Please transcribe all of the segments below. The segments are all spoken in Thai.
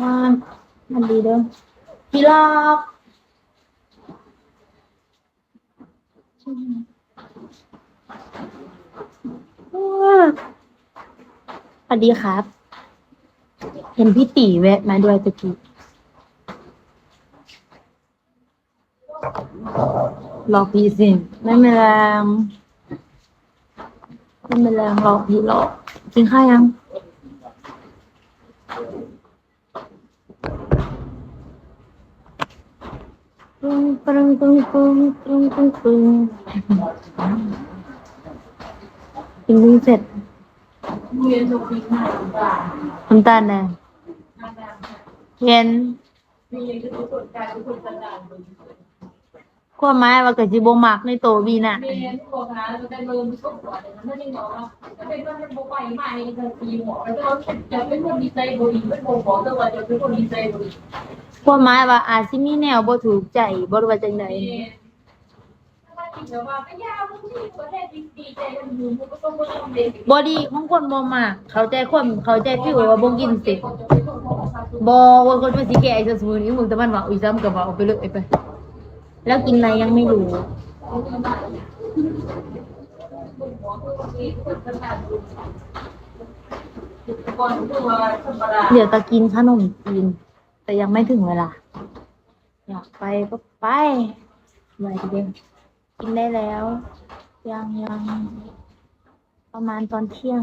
ว่าน มันดีเด้อพี่ลอกสวัสดีครับ เห็นพี่ตีแวะมาด้วยตะกี้หลอกพี่สิไม่เป็นแรงไม่เป็นแรงหลอกพี่หลอกกินข้าวยัง ปึ้งปึ้งปึ้งปึ้งปึ้งปึ้งปึ้งกินวิ่งเสร็จเรียนจบปีหน้าต่างน้ำตาลแดงเห็นๆมีคือทุกคนการทุกคนความหมายว่าเกิดจิบมักในโตวีน่ะเรียนพวกนั้นมันจะเริ่มทุกข์ก่อนแต่มันไม่ได้บอกว่าจะเป็นว่าเป็นโบไปใหม่จะตีหมอแล้วก็จะเป็นคนดีใจบุรีเป็นโบบอกแต่ว่าจะ ความหมายว่าอาจสิมีแนวบ่ถูกใจบ่รู้ว่าจังไดถ้าว่าที่แบอดีของคนบ่มักเข้าใจความเข้าใจฟิวว่าบ่กินสร็จบ่ว่าคนมาสิแก่ไอ้สมุนนี้มึงแต่มันว่าอุ้ยซ้ำก็ว่าเอาไปเลยไป แล้วกินอะไรยังไม่รู้เดี๋ยวตะกินขนมจีน แต่ยังไม่ถึงเวลา อยากไปก็ไปไว้เดียวกินได้แล้ว ยังยังประมาณตอนเที่ยง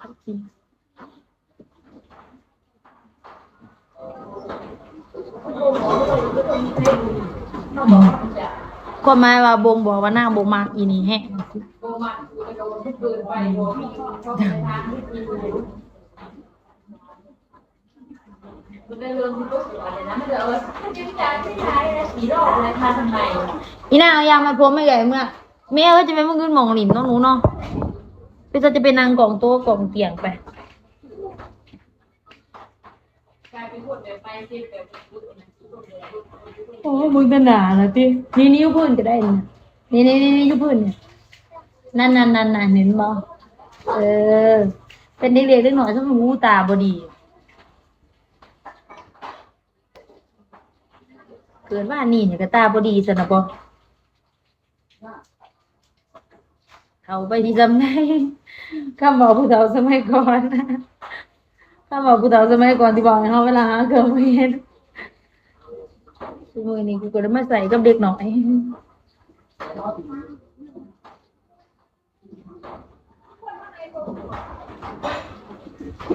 ค่อยกินก็หมายว่าบงบอกว่าหน้าบงมากอีนี่แฮะ โบ มาดูแล้วก็วันเกินไปโบมีชอบไปทางที่มีมันได้เรื่องที่ก็สวยเลยนะมันจะเออมันจะวิจารณ์ไม่ได้นะสีรอบอะไรมาทำไมอีน่าเอายามาพรมไม่ใหญ่เมื่อแม่ก็จะไปมึงขึ้นหมองหลินเน้องหนูเนาะพี่จะจะไปนางกล่องโต๊ะกล่องเตียงไปกลายเป็นคนแบบไปเซ็ตแบบพูดนะโอ้มึงกันหนาละตินี่นิ้วพื้นก็ได้นะนี่นี่นี่นิ้วพื้นเนี่ยนั่นนั่นนั่นนั่นเห็นบ่เออ เป็นเด็กเล็กเล็กหน่อยถ้ามันหูตาบดี เกิดว่านี่เนี่ยก็ตาบดีสนะบ่เขาไปที่จำได้ข้าบอกผู้เฒ่าสมัยก่อนข้าบอกผู้เฒ่าสมัยก่อนที่บอกให้เขาเวลาหาเครื่องไม่เห็นมือนี้กูก็ได้มาใส่กับเด็กหน่อย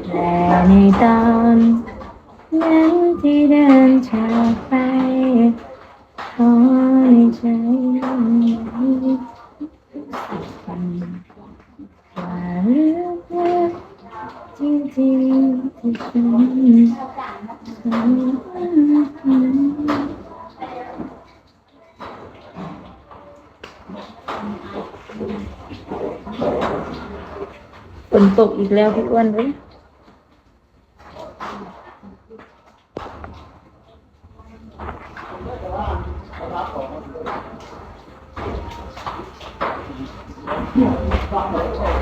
แต่ในตอนนั้นที่เดินจากไป ใจว่าเรื่องรักจริงที่ฉันทำฝนตกอีกแล้วพี่อ้วนเลย Yeah, that's right.